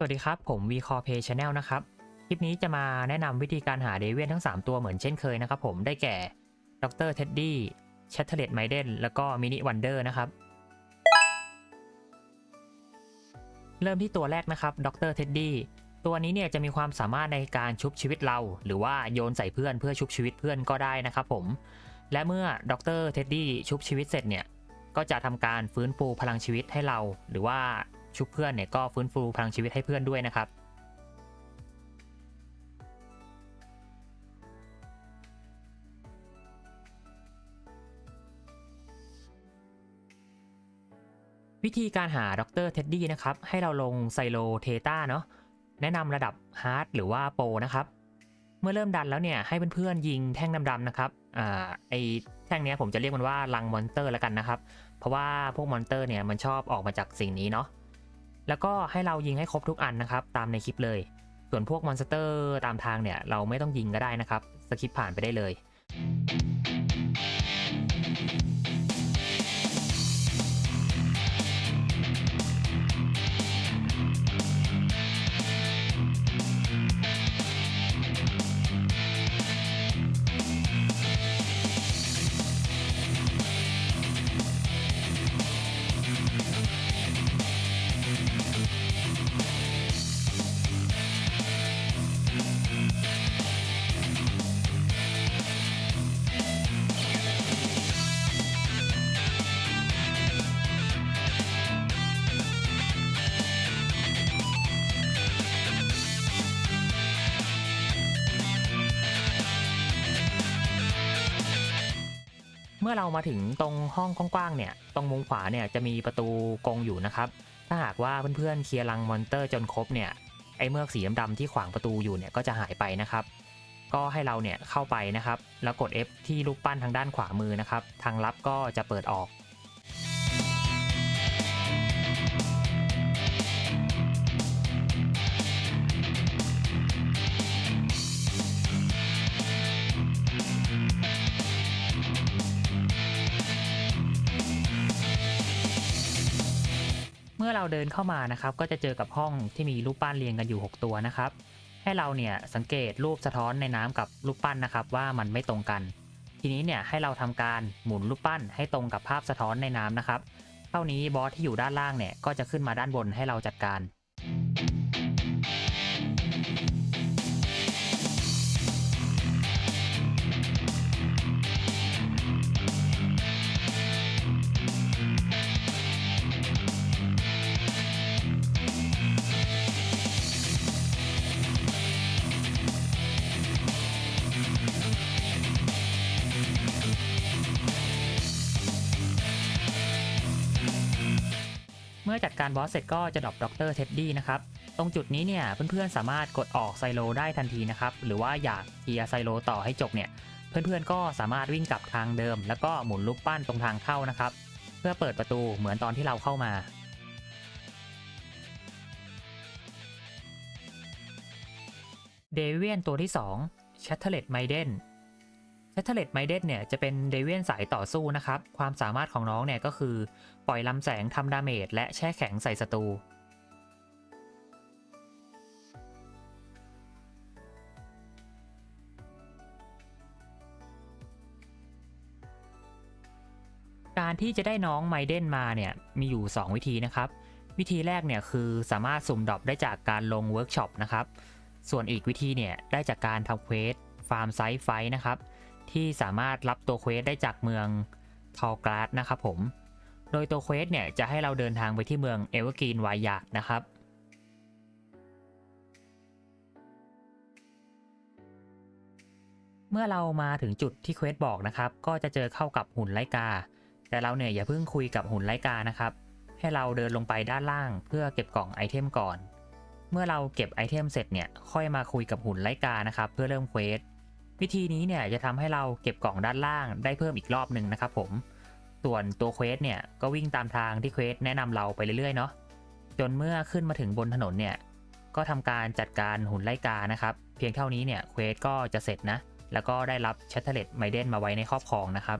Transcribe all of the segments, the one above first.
สวัสดีครับ ผม v c o r p a y Channel นะครับ คลิปนี้จะมาแนะนำวิธีการหาเดเวียนทั้ง 3 ตัวเหมือนเช่นเคยนะครับผมได้แก่ดรเท็ดดี้แชทเทเลตไมเดนแล้วก็มินิวันเดอร์นะครับ เริ่มที่ตัวแรกนะครับดรเท็ดดี้ตัวนี้เนี่ยจะมีความสามารถในการชุบชีวิตเรา หรือว่าโยนใส่เพื่อนเพื่อชุบชีวิตเพื่อนก็ได้นะครับผม และเมื่อดรเท็ดดี้ชุบชีวิตเสร็จเนี่ยก็จะทำการฟื้นฟูพลังชีวิตให้เรา หรือว่า ชุบเพื่อนเนี่ยก็ฟื้นฟูพลังชีวิตให้เพื่อนด้วยนะครับวิธีการหาดรเท็ดดี้นะครับ ให้เราลงไซโลเทต้าเนาะแนะนำระดับฮาร์ดหรือว่าโปรนะครับ เมื่อเริ่มดันแล้วเนี่ย ให้เพื่อนๆยิงแท่งดำๆนะครับอ่าไอแท่งเนี้ยผมจะเรียกมันว่าลังมอนสเตอร์แล้วกันนะครับ เพราะว่าพวกมอนสเตอร์เนี่ยมันชอบออกมาจากสิ่งนี้เนาะ แล้วก็ให้เรายิงให้ครบทุกอันนะครับ ตามในคลิปเลย ส่วนพวกมอนสเตอร์ตามทางเนี่ย เราไม่ต้องยิงก็ได้นะครับสคิปผ่านไปได้เลย มื่อเรามาถึงตรงห้องกว้างๆเนี่ย ตรงมุมขวาเนี่ยจะมีประตูกงอยู่นะครับ ถ้าหากว่าเพื่อนๆเคลียร์รังมอนเตอร์จนครบเนี่ยไอ้เมือกสีดำๆที่ขวางประตูอยู่เนี่ยก็จะหายไปนะครับ ก็ให้เราเนี่ยเข้าไปนะครับ แล้วกด F ที่ลูกปั้นทางด้านขวามือนะครับ ทางลับก็จะเปิดออก มื่อเราเดินเข้ามานะครับ ก็จะเจอกับห้องที่มีรูปปั้นเรียงกันอยู่ 6 ตัวนะครับ ให้เราเนี่ยสังเกตรูปสะท้อนในน้ำกับรูปปั้นนะครับ ว่ามันไม่ตรงกัน ทีนี้เนี่ยให้เราทำการหมุนรูปปั้นให้ตรงกับภาพสะท้อนในน้ำนะครับเท่านี้บอสที่อยู่ด้านล่างเนี่ยก็จะขึ้นมาด้านบนให้เราจัดการ อจัดการบอสเสร็จก็จะดรอปด็อกเตอร์เท็ดดี้นะครับ ตรงจุดนี้เนี่ยเพื่อนๆสามารถกดออกไซโลได้ทันทีนะครับ หรือว่าอยากเคลียร์ไซโลต่อให้จบเนี่ย เพื่อนๆก็สามารถวิ่งกลับทางเดิม แล้วก็หมุนลูกปั้นตรงทางเข้านะครับ เพื่อเปิดประตูเหมือนตอนที่เราเข้ามาเดเวียนตัวที่2 c h a t t e r l e t Maiden c h a t t e r l e t Maiden เนี่ยจะเป็นเดเวียนสายต่อสู้นะครับ ความสามารถของน้องเนี่ยก็คือ ปล่อยลำแสงทำดาเมจและแช่แข็งใส่ศัตรู การที่จะได้น้องไมเดนมาเนี่ยมีอยู่ 2 วิธีนะครับ วิธีแรกเนี่ยคือสามารถสุ่มดรอปได้จากการลงเวิร์กช็อปนะครับ ส่วนอีกวิธีเนี่ยได้จากการทำเควสฟาร์มไซส์ไฟนะครับ ที่สามารถรับตัวเควสได้จากเมืองทอกราสนะครับผม โดยตัวเควสเนี่ยจะให้เราเดินทางไปที่เมืองเอเวอร์กรีนไวายาดนะครับ เมื่อเรามาถึงจุดที่เควสบอกนะครับ ก็จะเจอเข้ากับหุ่นไลกา แต่เราเนี่ยอย่าเพิ่งคุยกับหุ่นไลกานะครับ ให้เราเดินลงไปด้านล่างเพื่อเก็บกล่องไอเทมก่อน เมื่อเราเก็บไอเทมเสร็จเนี่ยค่อยมาคุยกับหุ่นไลกานะครับ เพื่อเริ่มเควส วิธีนี้เนี่ยจะทำให้เราเก็บกล่องด้านล่างได้เพิ่มอีกรอบหนึ่งนะครับผม ส่วนตัวเควสเนี่ยก็วิ่งตามทางที่เควสแนะนำเราไปเรื่อยๆเนาะ จนเมื่อขึ้นมาถึงบนถนนเนี่ยก็ทำการจัดการหุ่นไล่กานะครับ เพียงเท่านี้เนี่ยเควสก็จะเสร็จนะ แล้วก็ได้รับชัตเทเลตไมเดนมาไว้ในครอบครองนะครับ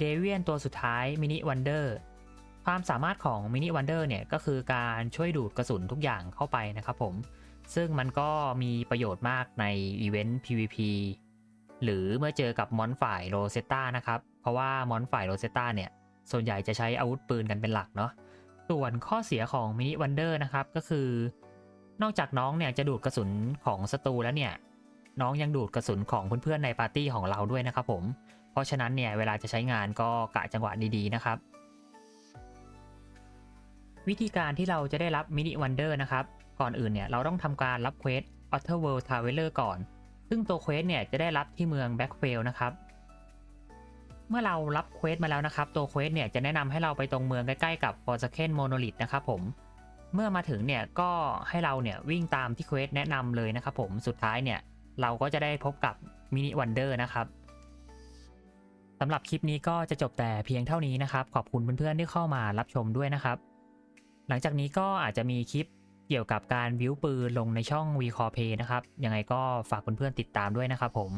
เดเวียนตัวสุดท้ายมินิวันเดอร์ความสามารถของมินิวันเดอร์เนี่ยก็คือการช่วยดูดกระสุนทุกอย่างเข้าไปนะครับผม ซึ่งมันก็มีประโยชน์มากในอีเวนต์ PVP หรือเมื่อเจอกับมอนฝ่ายโรเซตตานะครับ เพราะว่ามอนฝ่ายโรเซตตาเนี่ย ส่วนใหญ่จะใช้อาวุธปืนกันเป็นหลักเนาะส่วนข้อเสียของมินิวันเดอร์นะครับก็คือนอกจากน้องเนี่ยจะดูดกระสุนของศัตรูแล้วเนี่ย น้องยังดูดกระสุนของเพื่อนๆในปาร์ตี้ของเราด้วยนะครับผม เพราะฉะนั้นเนี่ยเวลาจะใช้งานก็กะจังหวะดีๆนะครับ วิธีการที่เราจะได้รับมินิวันเดอร์นะครับ ก่อนอื่นเนี่ยเราต้องทำการรับเควส Outer World Traveler ก่อน ซึ่งตัวเควสเนี่ยจะได้รับที่เมือง Backvale นะครับเมื่อเรารับเควสมาแล้วนะครับ ตัวเควสเนี่ยจะแนะนำให้เราไปตรงเมืองใกล้ๆกับ Forsaken Monolith นะครับผม เมื่อมาถึงเนี่ยก็ให้เราเนี่ยวิ่งตามที่เควสแนะนำเลยนะครับผม สุดท้ายเนี่ยเราก็จะได้พบกับมินิวันเดอร์นะครับ สำหรับคลิปนี้ก็จะจบแต่เพียงเท่านี้นะครับ ขอบคุณเพื่อนๆที่เข้ามารับชมด้วยนะครับ หลังจากนี้ก็อาจจะมีคลิปเกี่ยวกับการวิวปืนลงในช่อง v c o r p a y นะครับ ยังไงก็ฝากเพื่อนๆติดตามด้วยนะครับผม